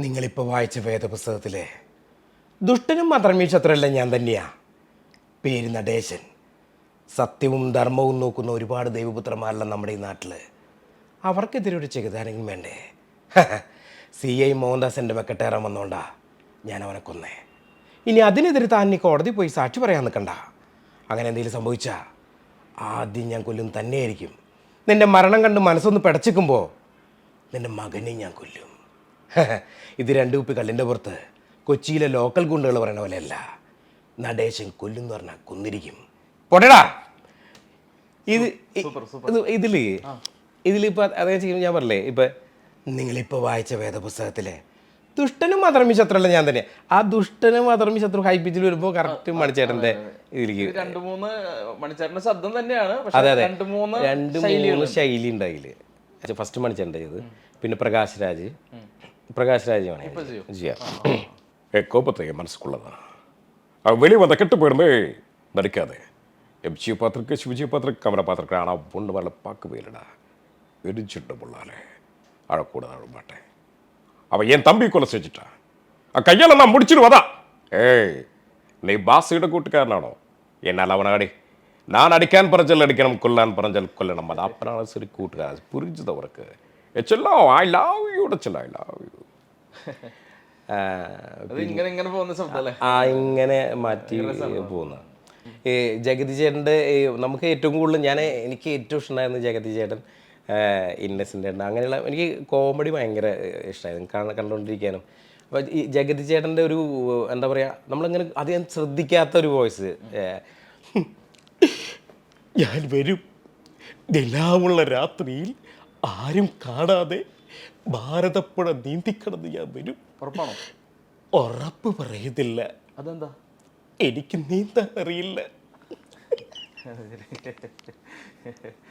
നിങ്ങളിപ്പോൾ വായിച്ച വേദപുസ്തകത്തിലെ ദുഷ്ടനും മാത്രമേ ശത്രുവല്ല ഞാൻ തന്നെയാ. പേര് നടേശൻ. സത്യവും ധർമ്മവും നോക്കുന്ന ഒരുപാട് ദൈവപുത്രന്മാരല്ല നമ്മുടെ ഈ നാട്ടിൽ അവർക്കെതിരെ ഒരു ചെകുതാനെങ്കിലും വേണ്ടേ? സി ഐ മോഹൻദാസിന്റെ വെക്കട്ടേറാൻ വന്നോണ്ടാ ഞാൻ അവനെ കൊന്നേ. ഇനി അതിനെതിരെ താൻ ഇനി കോടതി പോയി സാക്ഷി പറയാൻ നിൽക്കണ്ട. അങ്ങനെ എന്തെങ്കിലും സംഭവിച്ചാൽ ആദ്യം ഞാൻ കൊല്ലും തന്നെയായിരിക്കും. നിന്റെ മരണം കണ്ട് മനസ്സൊന്ന് പിടച്ചിക്കുമ്പോൾ നിന്റെ മകനെ ഞാൻ കൊല്ലും. ഇത് രണ്ട് കുപ്പി കല്ലിന്റെ പുറത്ത്. കൊച്ചിയിലെ ലോക്കൽ ഗുണ്ടകൾ പറയണ പോലെയല്ല. നടേശൻ കൊല്ലുന്ന് പറഞ്ഞാൽ കൊന്നിരിക്കും. പൊടടാ ഇത് ഇതിൽ ഇതിൽ ഇതിലിപ്പോൾ അതേ ചെയ്യുമ്പോൾ ഞാൻ പറഞ്ഞില്ലേ ഇപ്പം നിങ്ങളിപ്പോൾ വായിച്ച വേദപുസ്തകത്തിലെ ദുഷ്ടനും അധർമ്മി ശത്രുല്ല ഞാൻ തന്നെ. ആ ദുഷ്ടനും അധർമ്മി ശത്രു ഹൈപ്പിച്ചിൽ വരുമ്പോൾ കറക്റ്റ് മണിച്ചേട്ടന്റെ ഇതിലേക്ക് ഇത് രണ്ട് മൂന്ന് മണിച്ചേട്ടന്റെ ശബ്ദം തന്നെയാണ് അതെ അതെ. രണ്ട് മൂന്ന് രണ്ട് മൂന്ന് ശൈലി ഉണ്ടായില്ലേ ഫസ്റ്റ് മണിച്ചേട്ടന്റെ ഇത്. പിന്നെ പ്രകാശ് രാജ്. பிரகாஷ் ராஜ் ஜியா என் கோபத்தை என் மனசுக்குள்ளதான் அவன் வெளியே வந்தால் கெட்டு போயிடுமே நடிக்காது எம்ஜியை பார்த்துருக்கு சிவஜியை பார்த்துருக்கு கமரை பார்த்துருக்கேன் ஆனால் பொண்ணு வரல பார்க்கவே இல்லைடா வெடிச்சுட்ட பொண்ணால் அழக்கூடாது அழ மாட்டேன் அவன் என் தம்பி கொலை செஞ்சுட்டான் அவன் கையால் நான் முடிச்சிடுவதா ஏய் நீ பாசிட்ட கூட்டுக்காரனானோ என்னால் அவனை அடி நான் அடிக்கான் பறஞ்சல் அடிக்கணும் கொல்லான் பறஞ்சல் கொல்லணும் அது அப்புறம் சரி கூட்டுக்காரன் புரிஞ்சுதான் உனக்கு எச்செல்லாம் ஐ லவ் யூ டச்சல் ஐ லவ் யூ ഇങ്ങനെ ഇങ്ങനെ പോകുന്ന ആ ഇങ്ങനെ മാറ്റി പോകുന്ന. ഈ ജഗതി ചേട്ടന്റെ ഈ നമുക്ക് ഏറ്റവും കൂടുതൽ ഞാൻ എനിക്ക് ഏറ്റവും ഇഷ്ടമായിരുന്നു ജഗതി ചേട്ടൻ ഇന്നസെന്റ് ചേട്ടൻ. അങ്ങനെയുള്ള എനിക്ക് കോമഡി ഭയങ്കര ഇഷ്ടമായിരുന്നു കാണ കണ്ടുകൊണ്ടിരിക്കാനും അപ്പോൾ ഈ ജഗതി ചേട്ടന്റെ ഒരു എന്താ പറയുക നമ്മളിങ്ങനെ അധികം ശ്രദ്ധിക്കാത്ത ഒരു വോയിസ് ഞാൻ വരും. നിലാവുള്ള രാത്രിയിൽ ആരും കാണാതെ ഭാരതപ്പുഴ നീന്തിക്കടന്ന് ഞാൻ വരും. ഉറപ്പാണോ? ഉറപ്പ് പറയുന്നില്ല. അതെന്താ? എനിക്ക് നീന്താൻ അറിയില്ല.